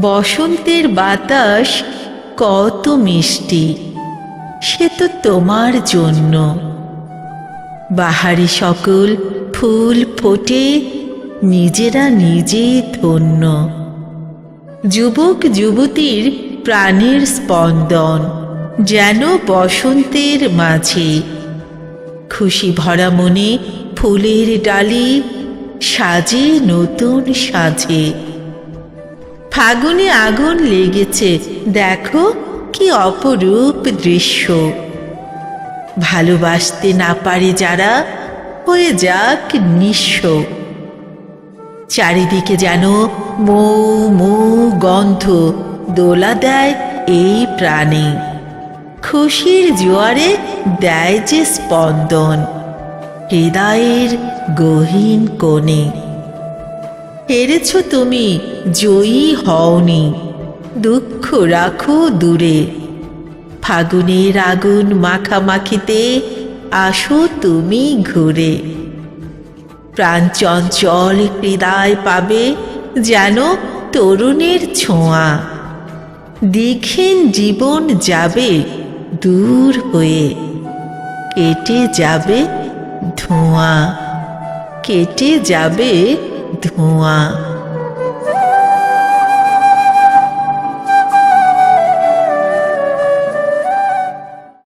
বসন্তের বাতাস কত মিষ্টি, সে তো তোমার জন্য। বাহারি সকল ফুল ফোটে, নিজেরা নিজেই ধন্য। যুবক যুবতীর প্রাণের স্পন্দন যেন বসন্তের মাঝে। খুশি ভরা মনে ফুলের ডালি সাজে নতুন সাজে। ফাগুনে আগুন লেগেছে। দেখো কি অপরূপ দৃশ্য। ভালোবাসতে না পারে যারা, হয়ে যাক নিঃস্ব। চারিদিকে যেন মৌ মৌ গন্ধ, দোলা দেয় এই প্রাণে। খুশির জোয়ারে দেয় যে স্পন্দন, হৃদয়ের গহীন কোণে। হেরেছ তুমি, জয়ী হওনি। দুঃখ রাখো দূরে। ফাগুনের আগুন মাখামাখিতে আসো তুমি ঘুরে। প্রাণ চঞ্চল হৃদয় পাবে যেন তরুণের ছোঁয়া। দীক্ষিণ জীবন যাবে দূর হয়ে। কেটে যাবে ধোঁয়া। কেটে যাবে ধোঁয়া